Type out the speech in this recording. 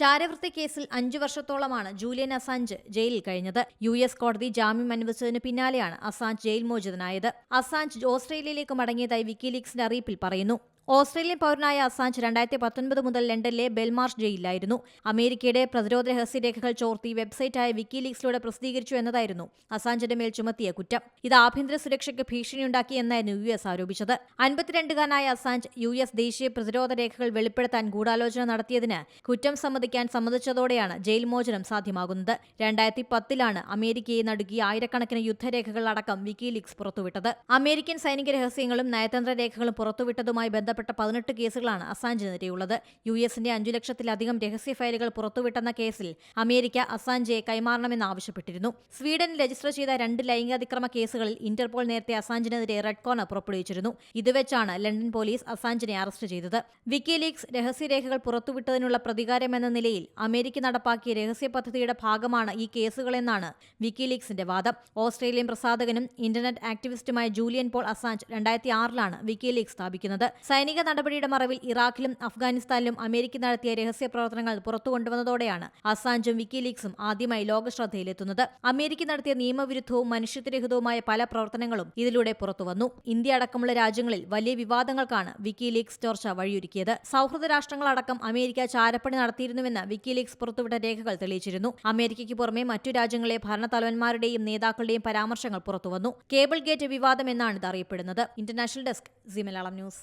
ചാരവൃത്തി കേസിൽ അഞ്ചു വർഷത്തോളമാണ് Julian Assange ജയിലിൽ കഴിഞ്ഞത്. യു എസ് കോടതി ജാമ്യം അനുവദിച്ചതിന് പിന്നാലെയാണ് അസാഞ്ച് ജയിൽ മോചിതനായത്. അസാഞ്ച് ഓസ്ട്രേലിയയിലേക്ക് മടങ്ങിയതായി വിക്കിലീക്സിന്റെ അറിയിപ്പിൽ പറയുന്നു. ഓസ്ട്രേലിയൻ പൗരനായ അസാഞ്ച് രണ്ടായിരത്തി പത്തൊൻപത് മുതൽ ലണ്ടനിലെ ബെൽമാർഷ് ജയിലിലായിരുന്നു. അമേരിക്കയുടെ പ്രതിരോധ രഹസ്യരേഖകൾ ചോർത്തി വെബ്സൈറ്റായ വിക്കിലീക്സിലൂടെ പ്രസിദ്ധീകരിച്ചു എന്നതായിരുന്നു അസാഞ്ചിന്റെ മേൽ ചുമത്തിയ കുറ്റം. ഇത് ആഭ്യന്തര സുരക്ഷയ്ക്ക് ഭീഷണിയുണ്ടാക്കി എന്നായിരുന്നു യു എസ് ആരോപിച്ചത്. അൻപത്തിരണ്ടുകാരനായ അസാഞ്ച് യു എസ് ദേശീയ പ്രതിരോധ രേഖകൾ വെളിപ്പെടുത്താൻ ഗൂഢാലോചന നടത്തിയതിന് കുറ്റം സമ്മതിക്കാൻ സമ്മതിച്ചതോടെയാണ് ജയിൽ മോചനം സാധ്യമാകുന്നത്. രണ്ടായിരത്തി പത്തിലാണ് അമേരിക്കയെ നടുക്കിയ ആയിരക്കണക്കിന് യുദ്ധരേഖകൾ അടക്കം വിക്കിലീക്സ് പുറത്തുവിട്ടത്. അമേരിക്കൻ സൈനിക രഹസ്യങ്ങളും നയതന്ത്ര രേഖകളും പുറത്തുവിട്ടതുമായി ബന്ധപ്പെട്ട പതിനെട്ട് കേസുകളാണ് അസാഞ്ചിനെതിരെയുള്ളത് യു എസിന്റെ അഞ്ചു ലക്ഷത്തിലധികം രഹസ്യ ഫയലുകൾ പുറത്തുവിട്ടെന്ന കേസിൽ അമേരിക്ക അസാഞ്ചയെ കൈമാറണമെന്ന് ആവശ്യപ്പെട്ടിരുന്നു. സ്വീഡനിൽ രജിസ്റ്റർ ചെയ്ത രണ്ട് ലൈംഗികാതിക്രമ കേസുകളിൽ ഇന്റർപോൾ നേരത്തെ അസാഞ്ചിനെതിരെ റെഡ് കോർണർ പുറപ്പെടുവിച്ചിരുന്നു. ഇതുവെച്ചാണ് ലണ്ടൻ പോലീസ് അസാഞ്ചിനെ അറസ്റ്റ് ചെയ്തത്. വിക്കിലീക്സ് രഹസ്യരേഖകൾ പുറത്തുവിട്ടതിനുള്ള പ്രതികാരമെന്ന നിലയിൽ അമേരിക്ക നടപ്പാക്കിയ രഹസ്യ പദ്ധതിയുടെ ഭാഗമാണ് ഈ കേസുകളെന്നാണ് വിക്കിലീക്സിന്റെ വാദം. ഓസ്ട്രേലിയൻ പ്രസാധകനും ഇന്റർനെറ്റ് ആക്ടിവിസ്റ്റുമായ ജൂലിയൻ പോൾ അസാഞ്ച് രണ്ടായിരത്തി ആറിലാണ് വിക്കിലീക്സ് സ്ഥാപിക്കുന്നത്. സൈനിക നടപടിയുടെ മറവിൽ ഇറാഖിലും അഫ്ഗാനിസ്ഥാനിലും അമേരിക്ക നടത്തിയ രഹസ്യ പ്രവർത്തനങ്ങൾ പുറത്തു കൊണ്ടുവന്നതോടെയാണ് അസാഞ്ചും വിക്കിലീക്സും ആദ്യമായി ലോകശ്രദ്ധയിലെത്തുന്നത്. അമേരിക്ക നടത്തിയ നിയമവിരുദ്ധവും മനുഷ്യത്വരഹിതവുമായ പല പ്രവർത്തനങ്ങളും ഇതിലൂടെ പുറത്തുവന്നു. ഇന്ത്യ അടക്കമുള്ള രാജ്യങ്ങളിൽ വലിയ വിവാദങ്ങൾക്കാണ് വിക്കിലീക്സ് ചോർച്ച വഴിയൊരുക്കിയത്. സൗഹൃദ രാഷ്ട്രങ്ങളടക്കം അമേരിക്ക ചാരപ്പണി നടത്തിയിരുന്നുവെന്ന് വിക്കിലീക്സ് പുറത്തുവിട്ട രേഖകൾ തെളിയിച്ചിരുന്നു. അമേരിക്കയ്ക്ക് പുറമെ മറ്റു രാജ്യങ്ങളിലെ ഭരണത്തലവന്മാരുടെയും നേതാക്കളുടെയും പരാമർശങ്ങൾ പുറത്തുവന്നു. കേബിൾ ഗേറ്റ് വിവാദം എന്നാണ് ഇത് അറിയപ്പെടുന്നത്. International desk C Malayalam news.